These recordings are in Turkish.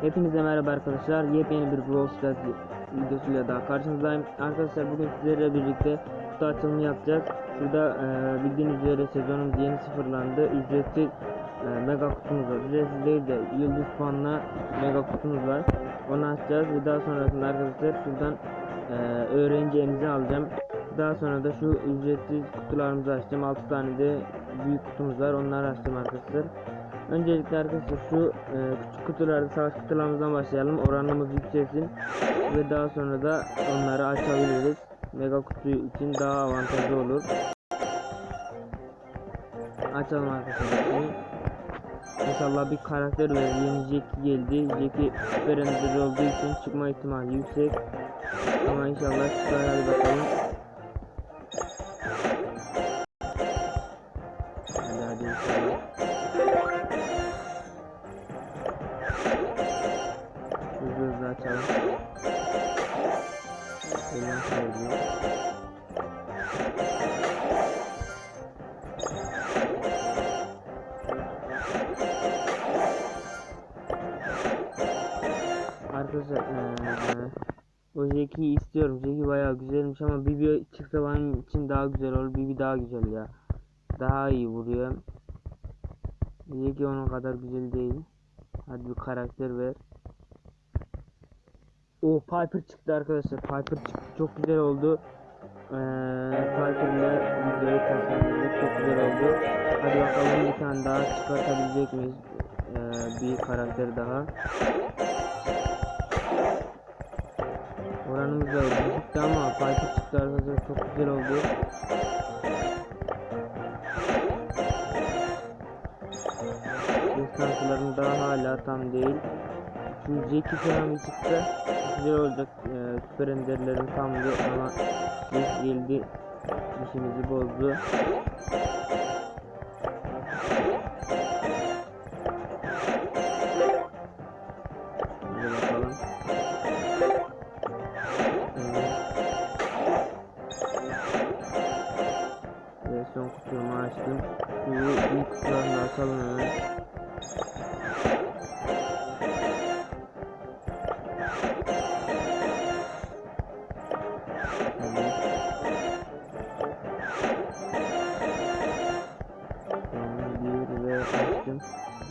Hepinize merhaba arkadaşlar. Yepyeni bir Brawl Stars videosuyla daha karşınızdayım. Arkadaşlar bugün sizlerle birlikte kutu açılımı yapacağız. Şurada e, bildiğiniz üzere sezonumuz yeni sıfırlandı. Ücretsiz e, mega kutumuz var. Ücretsiz değil de yıldız puanla mega kutumuz var. Onu açacağız ve daha sonrasında arkadaşlar şuradan e, öğrenci alacağım. Daha sonra da şu ücretsiz kutularımızı açacağım. 6 tane de büyük kutumuz var. Onları açacağım arkadaşlar. Öncelikle arkadaşlar şu e, küçük kutularda savaş kutularımızdan başlayalım. Oranımız yükselsin ve daha sonra da onları açabiliriz. Mega kutu için daha avantajlı olur. Açalım arkadaşlar. İnşallah bir karakter ve yeni Jackie geldi. Jackie süper olduğu için çıkma ihtimali yüksek. Ama inşallah çıkar hadi bakalım. Elim kaydı. Arkadaşlar eee o Jack'i istiyorum. Jack'i bayağı güzelmiş ama Bibi çıksa benim için daha güzel olur. Bibi daha güzel ya. Daha iyi vuruyor. Jack'i onun kadar güzel değil. Hadi bir karakter ver. O Piper çıktı arkadaşlar. Piper çıktı. Çok güzel oldu. Ee, Piper'la videoyu tasarladık. Çok güzel oldu. Hadi bakalım bir tane daha çıkartabilecek miyiz? Ee, bir karakter daha. Oranımız da düşüktü ama Piper çıktı arkadaşlar. Çok güzel oldu. Destansilerim daha hala tam değil. Şu Jackie falan çıktı. Güzel olacak. Ee, süper enderlerin tamdı ama Jack geldi. işimizi bozdu. Son kutumu açtım. Şu ilk kutularını açalım hemen.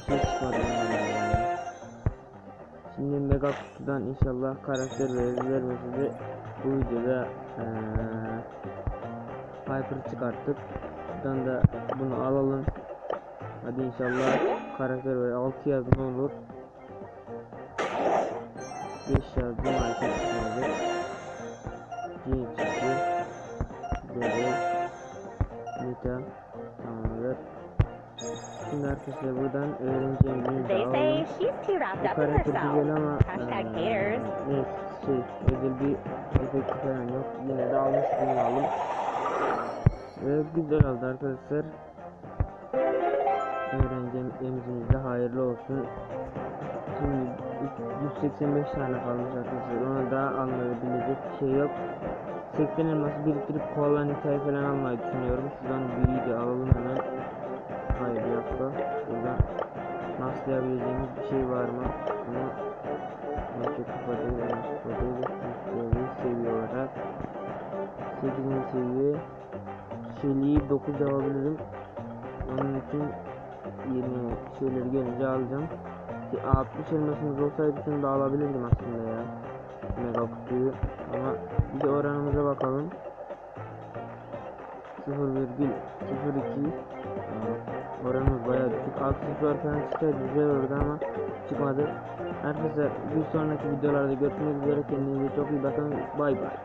Çıkmadı bundan yani. Şimdi mega kutudan inşallah karakter verir vermesi de bu videoda Piper çıkarttık. Buradan da bunu alalım. Hadi inşallah karakter ver 6 yazma olur. 5 yazdım artık çıkmadı. G çıktı. Böyle. Nita. Tamamdır. Şimdi arkadaşlar buradan öğreneceğimizi de They alalım. say she's too wrapped Bu up in karakter güzel herself. ama neyse şey özel bir efekti falan yok. Yine de almış bulunalım. Ve güzel oldu arkadaşlar. Öğrencimizin de hayırlı olsun. Şimdi 185 tane kalmış arkadaşlar. Ona da alınabilecek bir şey yok. 80 elması biriktirip koalan hikaye falan almayı düşünüyorum. Şuradan büyüyü de alalım hemen. Naslayabileceğimiz bir şey var mı? Ama Neyse kupa değil, yanlış kupa değil. Seviye, olarak 8. seviye Şeliği 9 alabilirim. Onun için yeni şeyleri gelince alacağım. Ki 60 elmasımız olsaydı şunu da alabilirdim aslında ya. Mega kutuyu. Ama bir de oranımıza bakalım. 0,02 Aa, Oranımız bayağı düşük. 6 0 falan çıksaydı güzel olurdu ama çıkmadı. Arkadaşlar bir sonraki videolarda görüşmek üzere. Kendinize çok iyi bakın. Bay bay.